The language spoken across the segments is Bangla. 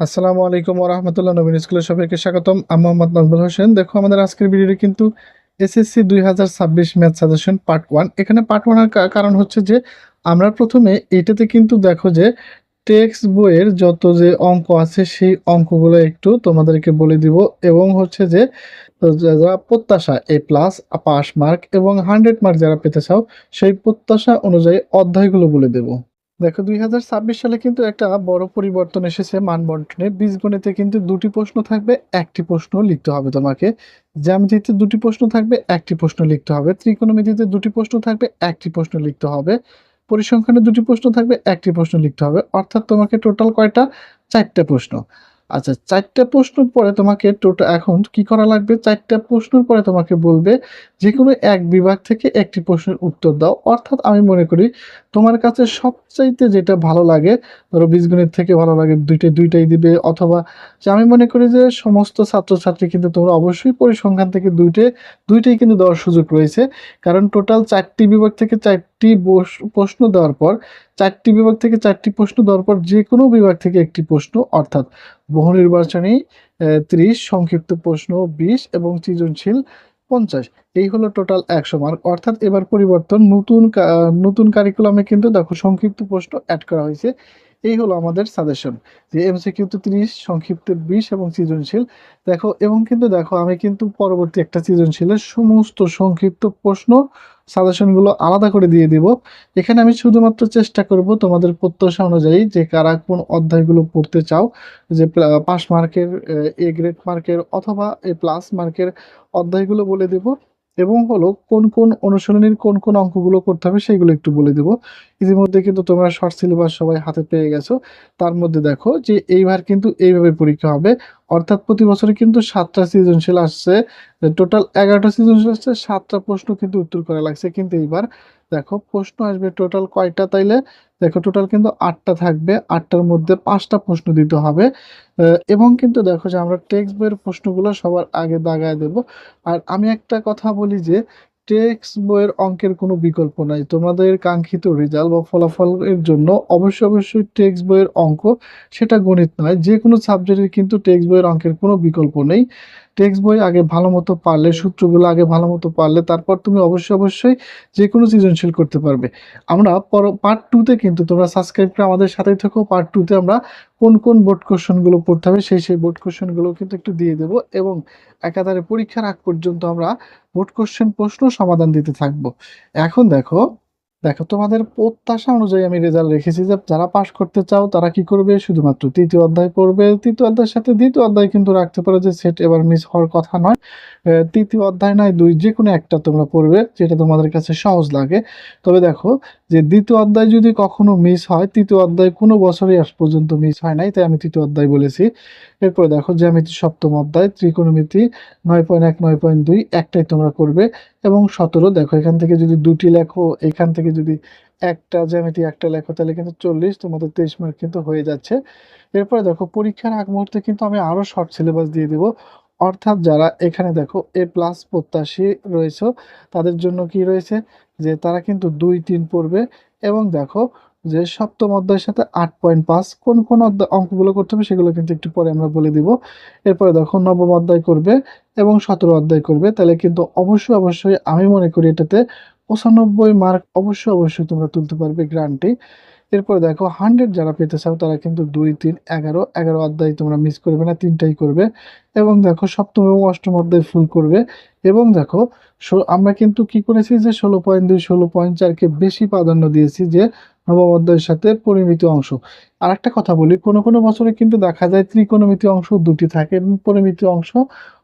আসসালামু আলাইকুম ওরহামতুল্লাহ নবীন স্কুলের সবাইকে স্বাগতম। আমি মোহাম্মদ নাজমুল হোসেন। দেখো, আমাদের আজকের ভিডিওটি কিন্তু এসএসসি দুই হাজার ছাব্বিশ ম্যাথ সাজেশন পার্ট ওয়ান এখানে পার্ট ওয়ানের কারণ হচ্ছে যে, আমরা প্রথমে এটাতে কিন্তু দেখো যে টেক্সট বইয়ের যত যে অঙ্ক আছে, সেই অঙ্কগুলো একটু তোমাদেরকে বলে দিব। এবং হচ্ছে যে, যারা প্রত্যাশা এ প্লাস পাস মার্ক এবং হান্ড্রেড মার্ক যারা পেতে চাও, সেই প্রত্যাশা অনুযায়ী অধ্যায়গুলো বলে দেবো। দেখো, দুই হাজার ছাব্বিশ সালে কিন্তু একটা বড় পরিবর্তন এসেছে মানবন্টনে। বীজগণিতে কিন্তু দুটি প্রশ্ন থাকবে, একটি প্রশ্ন লিখতে হবে তোমাকে। জ্যামিতিতে দুটি প্রশ্ন থাকবে, একটি প্রশ্ন লিখতে হবে। ত্রিকোণমিতিতে দুটি প্রশ্ন থাকবে, একটি প্রশ্ন লিখতে হবে। পরিসংখ্যানে দুটি প্রশ্ন থাকবে, একটি প্রশ্ন লিখতে হবে। অর্থাৎ তোমাকে টোটাল কয়টা? চারটে প্রশ্ন। আচ্ছা চারটে প্রশ্ন পরে তোমাকে টোটাল এখন কি করা লাগবে? চারটা প্রশ্নের পরে তোমাকে বলবে যে কোনো এক বিভাগ থেকে একটি প্রশ্নের উত্তর দাও। অর্থাৎ আমি মনে করি তোমার কাছে সবচাইতে যেটা ভালো লাগে, ধরো বীজগণিত থেকে ভালো লাগে দুইটাই দুইটাই দিবে। অথবা যে আমি মনে করি যে সমস্ত ছাত্রছাত্রী কিন্তু তোমরা অবশ্যই পরিসংখ্যান থেকে দুইটে, দুইটাই কিন্তু দেওয়ার সুযোগ রয়েছে। কারণ টোটাল চারটি বিভাগ থেকে চারটি প্রশ্ন দেওয়ার পর, চারটি বিভাগ থেকে চারটি প্রশ্ন দেওয়ার পর যে কোনো বিভাগ থেকে একটি প্রশ্ন, অর্থাৎ বহু নির্বাচনী ত্রিশ, সংক্ষিপ্ত প্রশ্ন বিশ এবং সৃজনশীল পঞ্চাশ। এই হলো টোটাল একশো মার্ক অর্থাৎ এবার পরিবর্তন, নতুন নতুন কারিকুলামে কিন্তু দেখো সংক্ষিপ্ত প্রশ্ন অ্যাড করা হয়েছে। এই হলো আমাদের সাজেশন যে এমসিকিউতে তিরিশ, সংক্ষিপ্ত বিশ এবং সৃজনশীল। দেখো, এবং কিন্তু দেখো আমি কিন্তু পরবর্তী একটা সৃজনশীলের সমস্ত সংক্ষিপ্ত প্রশ্ন সাজেশনগুলো আলাদা করে দিয়ে দিব। এখানে আমি শুধুমাত্র চেষ্টা করব তোমাদের প্রত্যাশা অনুযায়ী যে কারা কোন অধ্যায়গুলো পড়তে চাও, যে পাস মার্কের, এ গ্রেড মার্কের অথবা এ প্লাস মার্কের অধ্যায়গুলো বলে দেব এবং হলো কোন কোন অনুশীলনীর কোন কোন অঙ্কগুলো করতে হবে সেগুলো একটু বলে দেব। ইতিমধ্যে কিন্তু তোমরা শর্ট সিলেবাস সবাই হাতে পেয়ে গেছো। তার মধ্যে দেখো যে এইবার কিন্তু এইভাবে পরীক্ষা হবে। অর্থাৎ প্রতি বছরে কিন্তু সাতটা সৃজনশীল আসছে। টোটাল এগারোটা সৃজনশীল আসছে, সাতটা প্রশ্ন কিন্তু উত্তর করা লাগছে। কিন্তু এইবার দেখো প্রশ্ন আসবে টোটাল কয়টা? তাইলে দেখো টোটাল কিন্তু আটটা থাকবে। আটটার মধ্যে পাঁচটা প্রশ্ন দিতে হবে। এবং কিন্তু দেখো যে আমরা টেক্সট বইয়ের প্রশ্নগুলো সবার আগে দাগায় দেব। আর আমি একটা কথা বলি যে টেক্সট বইয়ের অঙ্কের কোনো বিকল্প নাই। তোমাদের কাঙ্ক্ষিত রেজাল্ট বা ফলাফলের জন্য অবশ্যই অবশ্যই টেক্সট বইয়ের অঙ্ক, সেটা গণিত নয়। যে কোনো সাবজেক্টের কিন্তু টেক্সট বইয়ের অঙ্কের কোনো বিকল্প নেই। টেক্সট বই আগে ভালো মতো পারলে, সূত্রগুলো আগে ভালো মতো পারলে, তারপর তুমি অবশ্যই অবশ্যই যে কোনো সৃজনশীল করতে পারবে। আমরা পর পার্ট টুতে কিন্তু তোমরা সাবস্ক্রাইব করে আমাদের সাথেই থাকো। পার্ট টুতে আমরা কোন কোন বোর্ড কোশ্চেনগুলো পড়তে হবে, সেই সেই বোর্ড কোশ্চেনগুলো কিন্তু একটু দিয়ে দেবো এবং একাধারে পরীক্ষার আগ পর্যন্ত আমরা বোর্ড কোশ্চেন প্রশ্ন সমাধান দিতে থাকব। এখন দেখো দেখো, তোমাদের প্রত্যাশা অনুযায়ী আমি রেজাল্ট রেখেছি যে যারা পাশ করতে চাও তারা কি করবে? শুধুমাত্র তৃতীয় অধ্যায় পড়বে। তৃতীয় অধ্যায়ের সাথে দ্বিতীয় অধ্যায় কিন্তু রাখতে পারো যে সেট এবার মিস হওয়ার কথা নয়। তৃতীয় অধ্যায় নয়, দুই যে কোনো একটা তোমরা পড়বে, যেটা তোমাদের কাছে সহজ লাগে। তবে দেখো, যে দ্বিতীয় অধ্যায় যদি কখনো মিস হয়, তৃতীয় অধ্যায় কোনো বছরই আজ পর্যন্ত মিস হয় নাই, তাই আমি তৃতীয় অধ্যায় বলেছি। এরপরে দেখো, জ্যামিতি সপ্তম অধ্যায়, ত্রিকোণমিতি নয় পয়েন্ট এক, নয় পয়েন্ট দুই, একটাই তোমরা করবে। এবং সতেরো, দেখো এখান থেকে যদি দুটি লেখো, এখান থেকে যদি একটা জ্যামিতি, একটা লেখো, তাহলে কিন্তু চল্লিশ, তোমাদের তেইশ মার্ক কিন্তু হয়ে যাচ্ছে। এরপরে দেখো, পরীক্ষার আগ মুহূর্তে কিন্তু আমি আরও শর্ট সিলেবাস দিয়ে দেবো। অর্থাৎ যারা এখানে দেখো এ প্লাস প্রত্যাশী রয়েছে, তাদের জন্য কি রয়েছে? যে তারা কিন্তু দুই, তিন পড়বে এবং দেখো যে সপ্তম অধ্যায়ের সাথে আট পয়েন্ট পাঁচ, কোন কোন অঙ্কগুলো করতে হবে সেগুলো কিন্তু একটু পরে আমরা বলে দিব। এরপরে দেখো, নবম অধ্যায় করবে। এবং সতেরো অধ্যায় করবে, তাহলে কিন্তু অবশ্যই অবশ্যই আমি মনে করি এটাতে পঁচানব্বই মার্ক অবশ্যই অবশ্যই তোমরা তুলতে পারবে গ্রান্টে এরপরে দেখো হান্ড্রেড যারা পেতে চাও, তারা কিন্তু দুই, তিন, এগারো এগারো অধ্যায় তোমরা মিস করবে না, তিনটাই করবে। এবং দেখো, সপ্তম এবং অষ্টম অধ্যায় ফুল করবে। এবং দেখো আমরা কিন্তু কি করেছি যে ষোলো পয়েন্ট দুই, ষোলো পয়েন্ট চারকে বেশি প্রাধান্য দিয়েছি যে নবম অধ্যায়ের সাথে পরিমিত অংশ। আর একটা কথা বলি, কোনো কোনো বছরে কিন্তু দেখা যায় ত্রিকোণমিতি অংশ দুটি থাকে, এবং পরিমিতি অংশ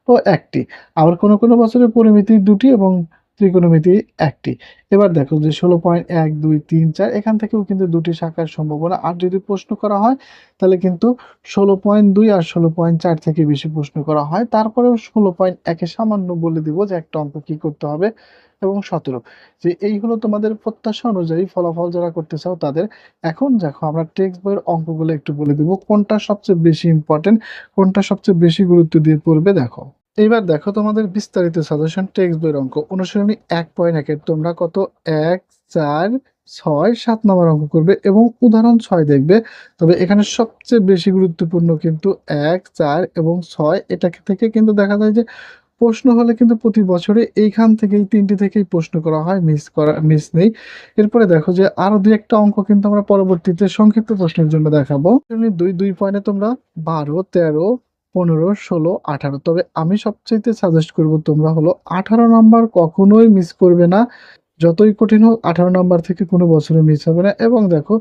ও একটি। আবার কোনো কোনো বছরের পরিমিতি দুটি এবং ত্রিকোণমিতি একটি। এবার দেখো যে ষোলো পয়েন্ট এক দুই তিন চার, এখান থেকেও কিন্তু দুটি শাখার সম্ভাবনা। আর যদি প্রশ্ন করা হয়, তাহলে কিন্তু ষোলো পয়েন্ট দুই আর ষোলো পয়েন্ট চার থেকে বেশি প্রশ্ন করা হয়। তারপরেও ষোলো পয়েন্ট একে সামান্য বলে দিব যে একটা অঙ্ক কী করতে হবে। এবং সতেরো। যে এই হলো তোমাদের প্রত্যাশা অনুযায়ী ফলাফল যারা করতে চাও তাদের, এখন দেখো আমরা টেক্সট বইয়ের অঙ্কগুলো একটু বলে দেবো। কোনটা সবচেয়ে বেশি ইম্পর্টেন্ট কোনটা সবচেয়ে বেশি গুরুত্ব দিয়ে পড়বে দেখো। এইবার দেখো তোমাদের বিস্তারিত সাজেশন টেক্সট বইয়ের অঙ্ক। অনুশীলনী এক পয়েন্ট একের তোমরা কত? এক, চার, ছয়, সাত নম্বর অঙ্ক করবে এবং উদাহরণ ছয় দেখবে। তবে এখানে সবচেয়ে বেশি গুরুত্বপূর্ণ কিন্তু এক, চার এবং ছয় এটা থেকে কিন্তু দেখা যায় যে প্রশ্ন হলে কিন্তু প্রতি বছরে এইখান থেকেই, তিনটি থেকেই প্রশ্ন করা হয় মিস করা মিস নেই। এরপরে দেখো যে আরও দুই একটা অঙ্ক কিন্তু আমরা পরবর্তীতে সংক্ষিপ্ত প্রশ্নের জন্য দেখাবো। দুই দুই পয়েন্টে তোমরা বারো, তেরো, পনেরো, ষোলো, আঠারো। তবে আমি সবচাইতে সাজেস্ট করব তোমরা হলো আঠারো নাম্বার কখনোই মিস করবে না। যতই কঠিন হোক, আঠারো নাম্বার থেকে কোনো বছরে মিস হবে না। এবং দেখো,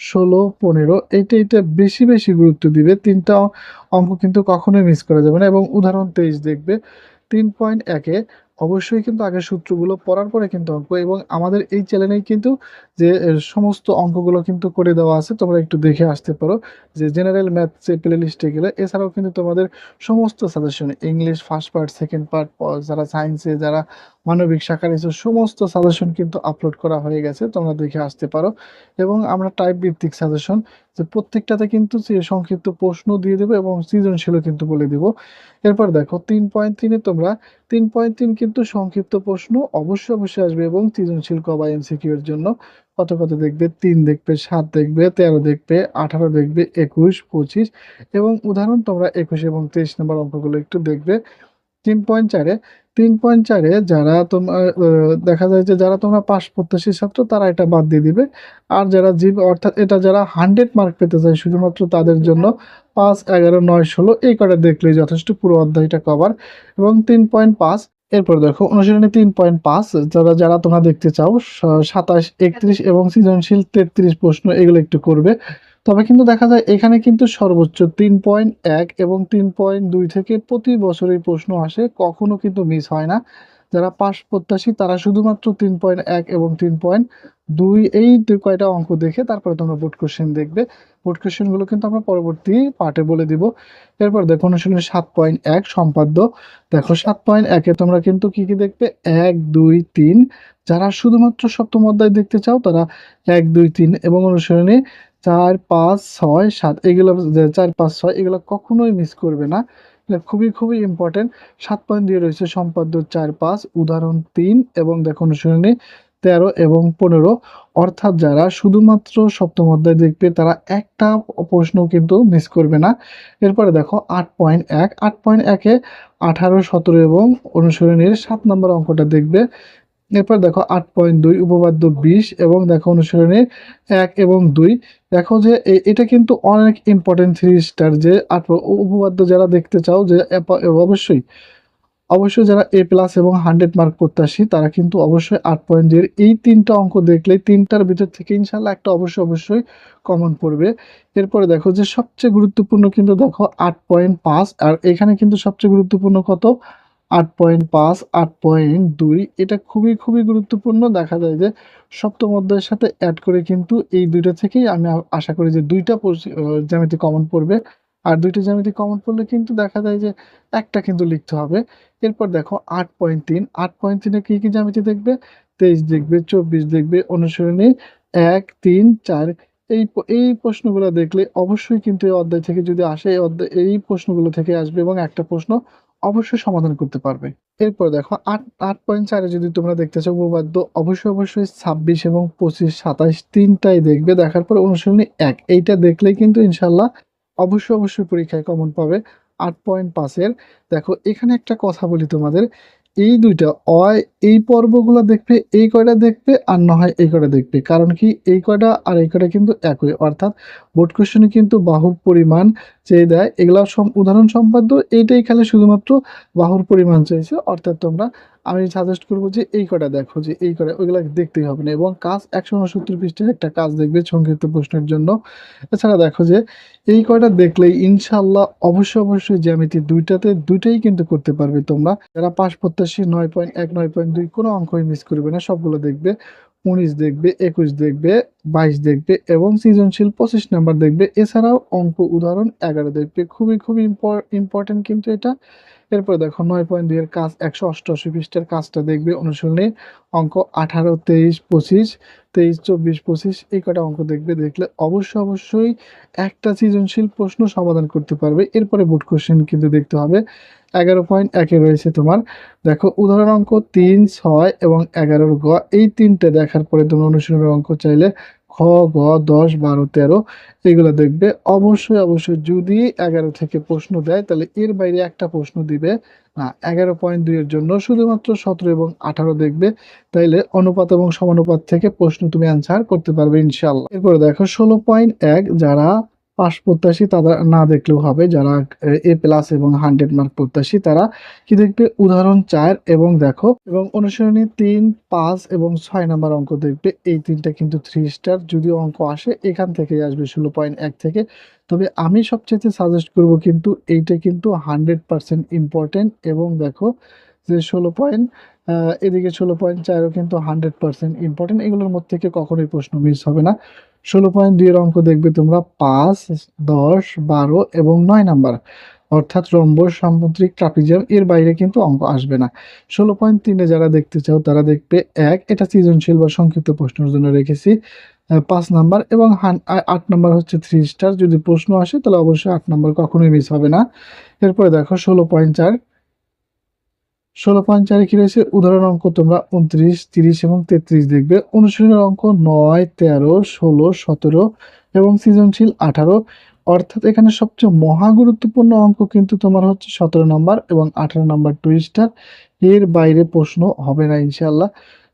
ষোলো, পনেরো, এইটা এইটা বেশি বেশি গুরুত্ব দিবে। তিনটা অঙ্ক কিন্তু কখনোই মিস করা যাবে না। এবং উদাহরণ তেইশ দেখবে তিন পয়েন্ট একে অবশ্যই কিন্তু আগে সূত্রগুলো পড়ার পরে কিন্তু অঙ্ক এবং আমাদের এই চ্যানেলেই কিন্তু যে সমস্ত অঙ্কগুলো কিন্তু করে দেওয়া আছে, তোমরা একটু দেখে আসতে পারো। যে জেনারেল ম্যাথস প্লে লিস্টে গেলে, এছাড়াও কিন্তু তোমাদের সমস্ত suggestion English first part second part যারা সায়েন্সে যারা মানবিক শাখার এসব সমস্ত সাজেশন কিন্তু আপলোড করা হয়ে গেছে, তোমরা দেখে আসতে পারো। এবং আমরা টাইপ ভিত্তিক সাজেশন যে প্রত্যেকটাতে কিন্তু সংক্ষিপ্ত প্রশ্ন দিয়ে দেবো এবং সৃজনশীলও কিন্তু বলে দেবো। এরপর দেখো, তিন পয়েন্ট তিনে তোমরা, তিন পয়েন্ট তিন কিন্তু সংক্ষিপ্ত প্রশ্ন, অবশ্যই অবশ্যই আসবে এবং সৃজনশীল ক বা এমসিকিউ এর জন্য কত কত দেখবে? তিন দেখবে, সাত দেখবে, তেরো দেখবে, আঠারো দেখবে, একুশ, পঁচিশ এবং উদাহরণ তোমরা একুশ এবং তেইশ নম্বর অঙ্কগুলো একটু দেখবে। তিন পয়েন্ট চারে, তিন পয়েন্ট চারে যারা তোমার দেখা যায় যে যারা তোমরা পাস প্রত্যাশী ছাত্র, তারা এটা বাদ দিয়ে দিবে। আর যারা জীব, অর্থাৎ এটা যারা হান্ড্রেড মার্ক পেতে চায় শুধুমাত্র তাদের জন্য পাঁচ, এগারো, নয়, ষোলো, এই কটা দেখলেই যথেষ্ট পুরো অধ্যায়টা কভার এবং তিন পয়েন্ট পাঁচ এরপর দেখো অনুশীলনী তিন পয়েন্ট পাঁচ, যারা যারা তোমরা দেখতে চাও সাতাশ, একত্রিশ এবং সৃজনশীল তেত্রিশ প্রশ্ন, এগুলো একটু করবে। তবে কিন্তু দেখা যায় এখানে কিন্তু সর্বোচ্চ তিন পয়েন্ট এক এবং তিন পয়েন্ট দুই থেকে প্রতি বছরই প্রশ্ন আসে, কখনো কিন্তু মিস হয় না। যারা পাশ প্রত্যাশী, তারা শুধুমাত্র তিন পয়েন্ট এক এবং তিন পয়েন্ট দুই এই কয়টা অঙ্ক দেখে তারপরে তোমরা বোর্ড কোশ্চেন দেখবে। বোর্ড কোশ্চেনগুলো কিন্তু আমরা পরবর্তী পার্টে বলে দিব। এরপর দেখো অনুশীলনী সাত পয়েন্ট এক, সম্পাদ্য। দেখো সাত পয়েন্ট একে তোমরা কিন্তু কি কি দেখবে? এক, দুই, তিন। যারা শুধুমাত্র সপ্তম অধ্যায় দেখতে চাও, তারা এক, দুই, তিন এবং অনুসরণে চার, পাঁচ, ছয়, সাত, এগুলো চার, পাঁচ, ছয়, এগুলো কখনোই মিস করবে না। খুবই খুবই ইম্পর্টেন্ট সাত পয়েন্ট দিয়ে রয়েছে সম্পাদ্য চার পাঁচ, উদাহরণ তিন এবং দেখো অনুসরণে তেরো এবং পনেরো। অর্থাৎ যারা শুধুমাত্র সপ্তম অধ্যায় দেখবে, তারা একটা প্রশ্ন কিন্তু মিস করবে না। এরপরে দেখো আট পয়েন্ট এক, আট পয়েন্ট একে আঠারো, সতেরো এবং অনুসরণের সাত নম্বর অঙ্কটা দেখবে। এরপর দেখো আট পয়েন্ট দুই, উপপাদ্য বিশ এবং দেখো অনুসরণে এক এবং দুই। দেখো যে এটা কিন্তু অনেক ইম্পর্টেন্ট থ্রি স্টার যে আট উপপাদ্য যারা দেখতে চাও যে অবশ্যই অবশ্যই যারা এ প্লাস এবং হান্ড্রেড মার্ক প্রত্যাশী, তারা কিন্তু অবশ্যই আট পয়েন্ট এর এই তিনটা অঙ্ক দেখলে তিনটার ভিতর থেকে ইনশাল্লাহ একটা অবশ্যই অবশ্যই কমন পড়বে। এরপরে দেখো যে সবচেয়ে গুরুত্বপূর্ণ কিন্তু দেখো আট পয়েন্ট পাঁচ, আর এখানে কিন্তু সবচেয়ে গুরুত্বপূর্ণ কত? আট পয়েন্ট পাঁচ, আট পয়েন্ট দুই, এটা খুবই খুবই গুরুত্বপূর্ণ। দেখা যায় যে সপ্তম অধ্যায়ের সাথে অ্যাড করে কিন্তু এই দুইটা থেকেই আমি আশা করি যে দুইটা জ্যামিতি কমন পড়বে। আর দুইটা জ্যামিতি কমন পড়লে কিন্তু দেখা যায় যে একটা কিন্তু লিখতে হবে। এরপর দেখো আট পয়েন্ট তিন, আট পয়েন্ট তিনে কী কী জ্যামিতি দেখবে? তেইশ দেখবে, চব্বিশ দেখবে অনুসরণী এক, তিন, চার। এই এই প্রশ্নগুলো দেখলে অবশ্যই কিন্তু এই অধ্যায় থেকে যদি আসে, এই অধ্যায় এই প্রশ্নগুলো থেকে আসবে এবং একটা প্রশ্ন অবশ্যই সমাধান করতে পারবে। এরপর দেখো, আট আট পয়েন্ট চারে যদি তোমরা দেখতে চাও, উপপাদ্য অবশ্যই অবশ্যই ছাব্বিশ এবং পঁচিশ, সাতাশ তিনটাই দেখবে। দেখার পর অনুসরণী এক, এইটা দেখলেই কিন্তু ইনশাল্লাহ অবশ্যই অবশ্যই পরীক্ষায় কমন পাবে। আট পয়েন্ট পাঁচের, দেখো, এখানে একটা কথা বলি তোমাদের, এই দুইটা অয়, এই পর্বগুলো দেখবে, এই কয়টা দেখবে আর না হয় এই কয়টা দেখবে। কারণ কি, এই কয়টা আর এই কয়টা কিন্তু একই। অর্থাৎ বোর্ড কোশ্চেনে কিন্তু বাহুর পরিমাণ চেয়ে দেয়। এগুলা উদাহরণ সম্পাদ্য, এইটাই খেলে শুধুমাত্র বাহুর পরিমাণ চাইছে। অর্থাৎ তোমরা, আমি সাজেস্ট করব যে এই কটা দেখো, যে এই কটা, ওইগুলা দেখতেই হবে না। এবং কাজ একশো উনসত্তর পৃষ্ঠের একটা কাজ দেখবে সংক্ষিপ্ত প্রশ্নের জন্য। এছাড়া দেখো যে, এই কয়টা দেখলেই ইনশাল্লাহ অবশ্যই অবশ্যই জ্যামিতি দুইটাতে, দুইটাই কিন্তু করতে পারবে তোমরা। যারা পাশ প্রত্যাশী, নয় পয়েন্ট এক, নয় পয়েন্ট দুই, কোনো অঙ্কই মিস করবে না, সবগুলো দেখবে। উনিশ দেখবে, একুশ দেখবে, বাইশ দেখবে এবং সৃজনশীল পঁচিশ নাম্বার দেখবে। এছাড়াও অঙ্ক উদাহরণ এগারো দেখবে। খুবই খুবই ইম্পর্টেন্ট কিন্তু এটা। এরপরে দেখো নয় পয়েন্ট দুই এর কাজ একশো অষ্টআশি পৃষ্ঠের কাজটা দেখবে অনুশীলনী অঙ্ক আঠারো, তেইশ, পঁচিশ, তেইশ, চব্বিশ, পঁচিশ এই কটা অঙ্ক দেখবে? দেখলে অবশ্যই অবশ্যই একটা সৃজনশীল প্রশ্ন সমাধান করতে পারবে। এরপরে বোর্ড কোশ্চেন কিন্তু দেখতে হবে। এগারো পয়েন্ট একে রয়েছে তোমার। দেখো উদাহরণ অঙ্ক তিন, ছয় এবং এগারোর গ। এই তিনটে দেখার পরে তোমরা অনুশীলনের অঙ্ক চাইলে খ, গ, দশ, বারো, তেরো এগুলো দেখবে। অবশ্যই অবশ্যই যদি এগারো থেকে প্রশ্ন দেয়, তাহলে এর বাইরে একটা প্রশ্ন দিবে। না এগারো পয়েন্ট দুইয়ের জন্য শুধুমাত্র সতেরো এবং আঠারো দেখবে। তাইলে অনুপাত এবং সমানুপাত থেকে প্রশ্ন তুমি অ্যান্সার করতে পারবে ইনশাল্লাহ এরপরে দেখো, ষোলো পয়েন্ট এক যারা পাশ প্রত্যাশী তারা না দেখলেও হবে। যারা, এ প্লাস এবং হান্ড্রেড মার্ক প্রত্যাশী, তারা কি দেখবে? উদাহরণ চার এবং দেখো, এবং অনুসরণী তিন, পাঁচ এবং ছয় নাম্বার অঙ্ক দেখবে। এই তিনটা কিন্তু থ্রি স্টার যদি অঙ্ক আসে, এখান থেকেই আসবে ষোলো পয়েন্ট এক থেকে। তবে আমি সবচেয়ে সাজেস্ট করব কিন্তু, এইটা কিন্তু হান্ড্রেড পার্সেন্ট ইম্পর্টেন্ট এবং দেখো যে ষোলো পয়েন্ট এদিকে ষোলো পয়েন্ট চারও কিন্তু হান্ড্রেড পার্সেন্ট ইম্পর্টেন্ট এগুলোর মধ্যে থেকে কখনোই প্রশ্ন মিস হবে না। ষোলো পয়েন্ট দুইয়ের অঙ্ক দেখবে তোমরা পাঁচ, দশ, বারো এবং নয় নাম্বার। অর্থাৎ রম্বস সামুদ্রিক ট্রাপিজিয়াম এর বাইরে কিন্তু অঙ্ক আসবে না। ষোলো পয়েন্ট তিনে যারা দেখতে চাও, তারা দেখবে এক, এটা সৃজনশীল বা সংক্ষিপ্ত প্রশ্নের জন্য রেখেছি। পাঁচ নাম্বার এবং আট নাম্বার হচ্ছে থ্রি স্টার যদি প্রশ্ন আসে, তাহলে অবশ্যই আট নাম্বার কখনোই মিস হবে না। এরপরে দেখো ষোলো পয়েন্ট চার। ষোলো পয়েন্ট চারে কি রয়েছে? উদাহরণ অঙ্ক তোমরা উনত্রিশ, তিরিশ এবং তেত্রিশ দেখবে। অনুশীলনের অঙ্ক নয়, তেরো, ষোলো, সতেরো এবং সৃজনশীল আঠারো। অর্থাৎ এখানে সবচেয়ে মহা গুরুত্বপূর্ণ অঙ্ক কিন্তু তোমার হচ্ছে সতেরো নম্বর এবং আঠারো নম্বর টুইস্টার। এর বাইরে প্রশ্ন হবে না ইনশাল্লাহ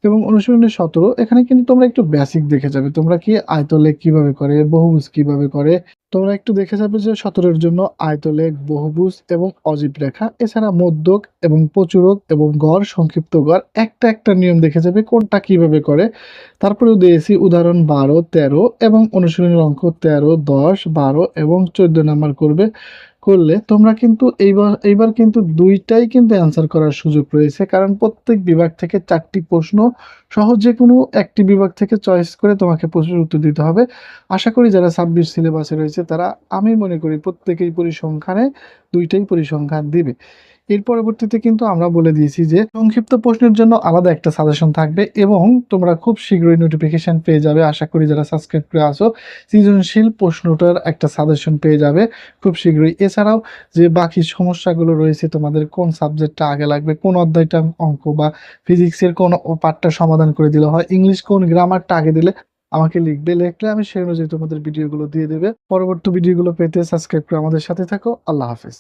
এবং অনুশীলনের সতেরো। এখানে কিন্তু তোমরা একটু বেসিক দেখে যাবে। তোমরা কি আয়তলেখ কীভাবে করে, বহুভুজ কীভাবে করে? তোমরা একটু দেখে যাবে যে সতেরোর জন্য আয়তলেখ, বহুভুজ এবং অজীব রেখা। এছাড়া মধ্যক এবং প্রচুরক এবং গড়, সংক্ষিপ্ত গড়, একটা একটা নিয়ম দেখে যাবে কোনটা কীভাবে করে। তারপরেও দিয়েছি উদাহরণ বারো, তেরো এবং অনুশীলনের অঙ্ক তেরো, দশ, বারো এবং চোদ্দ নাম্বার করবে। করলে তোমরা কিন্তু এইবার এইবার কিন্তু দুইটাই কিন্তু অ্যান্সার করার সুযোগ রয়েছে। কারণ প্রত্যেক বিভাগ থেকে চারটি প্রশ্ন সহজে কোনো একটি বিভাগ থেকে চয়েস করে তোমাকে প্রশ্নের উত্তর দিতে হবে। আশা করি যারা ছাব্বিশ সিলেবাসে রয়েছে তারা, আমি মনে করি প্রত্যেকেই পরিসংখ্যানে দুইটাই পরিসংখ্যান দিবে। এর পরবর্তীতে কিন্তু আমরা বলে দিয়েছি যে সংক্ষিপ্ত প্রশ্নের জন্য আলাদা একটা সাজেশন থাকবে এবং তোমরা খুব শীঘ্রই নোটিফিকেশন পেয়ে যাবে। আশা করি যারা সাবস্ক্রাইব করে আসো সৃজনশীল প্রশ্নটার একটা সাজেশন পেয়ে যাবে খুব শীঘ্রই। এছাড়াও যে বাকি সমস্যাগুলো রয়েছে, তোমাদের কোন সাবজেক্টটা আগে লাগবে, কোন অধ্যায়টা অঙ্ক বা ফিজিক্সের কোন পার্টটা সমাধান করে দিলে হয় ইংলিশ কোন গ্রামারটা আগে দিলে আমাকে লিখবে, লিখলে আমি সেই অনুযায়ী তোমাদের ভিডিওগুলো দিয়ে দেবে। পরবর্তী ভিডিওগুলো পেতে সাবস্ক্রাইব করে আমাদের সাথে থাকো। আল্লাহ হাফেজ।